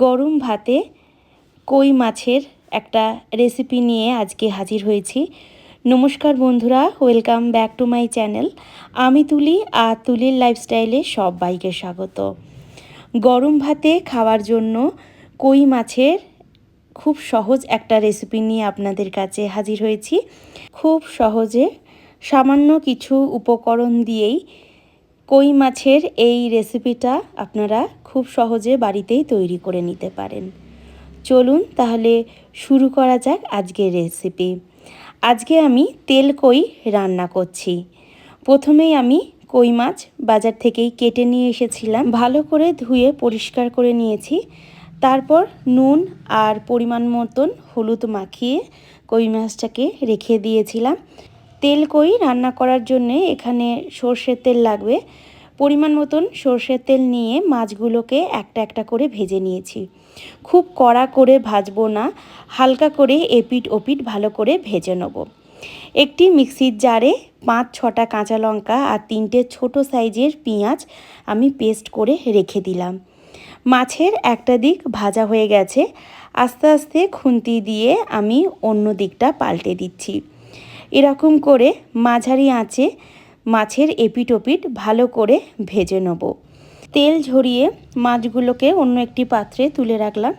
গরম ভাতে কই মাছের একটা রেসিপি নিয়ে আজকে হাজির হয়েছি। নমস্কার বন্ধুরা welcome back to my channel আমি তুলি আর তুলির লাইফস্টাইলে সব বাইকে স্বাগত। গরম ভাতে খাওয়ার জন্য কই মাছের খুব সহজ একটা রেসিপি নিয়ে আপনাদের কাছে হাজির হয়েছি। খুব সহজে সামান্য কিছু উপকরণ দিয়েই কই মাছের এই রেসিপিটা আপনারা খুব সহজে বাড়িতেই তৈরি করে নিতে পারেন। চলুন তাহলে শুরু করা যাক আজকের রেসিপি আজকে আমি তেল কই রান্না করছি। প্রথমেই আমি কই মাছ বাজার থেকেই কেটে নিয়ে এসেছিলাম। ভালো করে ধুয়ে পরিষ্কার করে নিয়েছি। তারপর নুন আর পরিমাণ মতন হলুদ মাখিয়ে কই মাছটাকে রেখে দিয়েছিলাম। তেল কই রান্না করার জন্যে এখানে সর্ষের তেল লাগবে। পরিমাণ মতন সর্ষের তেল নিয়ে মাছগুলোকে একটা একটা করে ভেজে নিয়েছি। খুব কড়া করে ভাজবো না, হালকা করে এপিট ওপিট ভালো করে ভেজে নেব। একটি মিক্সির জারে পাঁচ ছটা কাঁচা লঙ্কা আর তিনটে ছোট সাইজের পেঁয়াজ আমি পেস্ট করে রেখে দিলাম। মাছের একটা দিক ভাজা হয়ে গেছে। আস্তে আস্তে খুন্তি দিয়ে আমি অন্য দিকটা পাল্টে দিচ্ছি। এরকম করে মাঝারি আঁচে মাছের এপিট ওপিট ভালো করে ভেজে নেব। তেল ঝরিয়ে মাছগুলোকে অন্য একটি পাত্রে তুলে রাখলাম।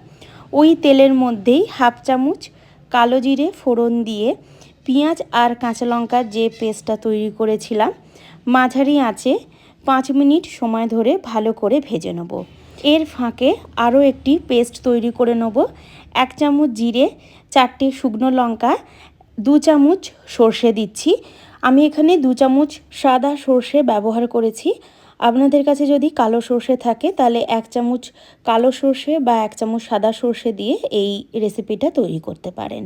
ওই তেলের মধ্যেই হাফ চামচ কালো জিরে ফোড়ন দিয়ে পেঁয়াজ আর কাঁচা লঙ্কার যে পেস্টটা তৈরি করেছিলাম, মাঝারি আঁচে পাঁচ মিনিট সময় ধরে ভালো করে ভেজে নেব। এর ফাঁকে আরও একটি পেস্ট তৈরি করে নেব। এক চামচ জিরে, চারটে শুকনো লঙ্কা, দু চামচ সর্ষে দিচ্ছি। আমি এখানে দু চামচ সাদা সর্ষে ব্যবহার করেছি। আপনাদের কাছে যদি কালো সর্ষে থাকে, তাহলে এক চামচ কালো সর্ষে বা এক চামচ সাদা সর্ষে দিয়ে এই রেসিপিটা তৈরি করতে পারেন।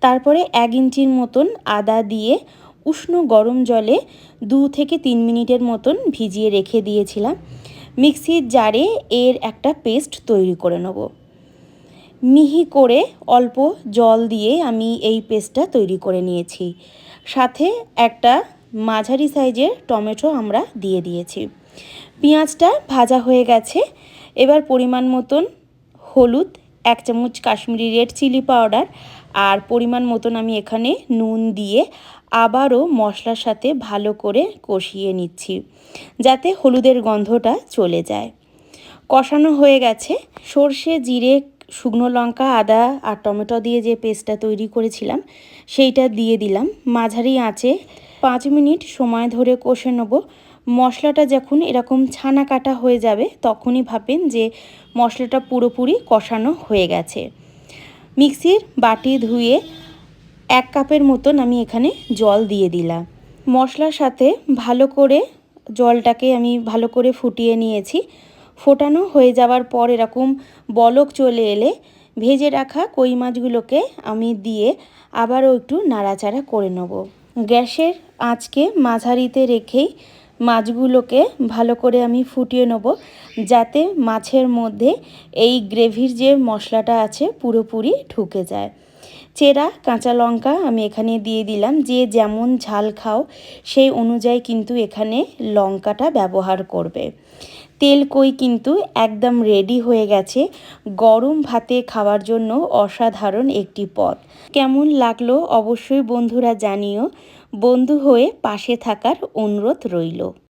তারপরে এক ইঞ্চির মতন আদা দিয়ে উষ্ণ গরম জলে দু থেকে তিন মিনিটের মতন ভিজিয়ে রেখে দিয়েছিলাম। মিক্সির জারে এর একটা পেস্ট তৈরি করে নেব। মিহি করে অল্প জল দিয়ে আমি এই পেস্টটা তৈরি করে নিয়েছি। সাথে একটা মাঝারি সাইজের টমেটো আমরা দিয়ে দিয়েছি। পেঁয়াজটা ভাজা হয়ে গেছে। এবার পরিমাণ মতন হলুদ, এক চামচ কাশ্মীরি রেড চিলি পাউডার আর পরিমাণ মতন আমি এখানে নুন দিয়ে আবারও মশলার সাথে ভালো করে কষিয়ে নিচ্ছি, যাতে হলুদের গন্ধটা চলে যায়। কষানো হয়ে গেছে। সর্ষে, জিরে, শুকনো লঙ্কা, আদা আর টমেটো দিয়ে যে পেস্টটা তৈরি করেছিলাম, সেইটা দিয়ে দিলাম। মাঝারি আঁচে পাঁচ মিনিট সময় ধরে কষে নেব। মশলাটা যখন এরকম ছানা কাটা হয়ে যাবে, তখনই ভাবেন যে মশলাটা পুরোপুরি কষানো হয়ে গেছে। মিক্সির বাটি ধুয়ে এক কাপের মতন আমি এখানে জল দিয়ে দিলাম। মশলার সাথে ভালো করে জলটাকে আমি ভালো করে ফুটিয়ে নিয়েছি। ফোটানো হয়ে যাওয়ার পর এরকম বলক চলে এলে ভেজে রাখা কই মাছগুলোকে আমি দিয়ে আবারও একটু নাড়াচাড়া করে নেব। গ্যাসের আঁচকে মাঝারিতে রেখেই মাছগুলোকে ভালো করে আমি ফুটিয়ে নেব, যাতে মাছের মধ্যে এই গ্রেভির যে মশলাটা আছে পুরোপুরি ঢুকে যায়। চেরা, কাঁচা লঙ্কা আমি এখানে দিয়ে দিলাম। যে যেমন ঝাল খাও, সেই অনুযায়ী কিন্তু এখানে লঙ্কাটা ব্যবহার করবে। তেল কই কিন্তু একদম রেডি হয়ে গেছে। গরম ভাতে খাওয়ার জন্য অসাধারণ একটি পদ। কেমন লাগল অবশ্যই বন্ধুরা জানিও। বন্ধু হয়ে পাশে থাকার অনুরোধ রইল।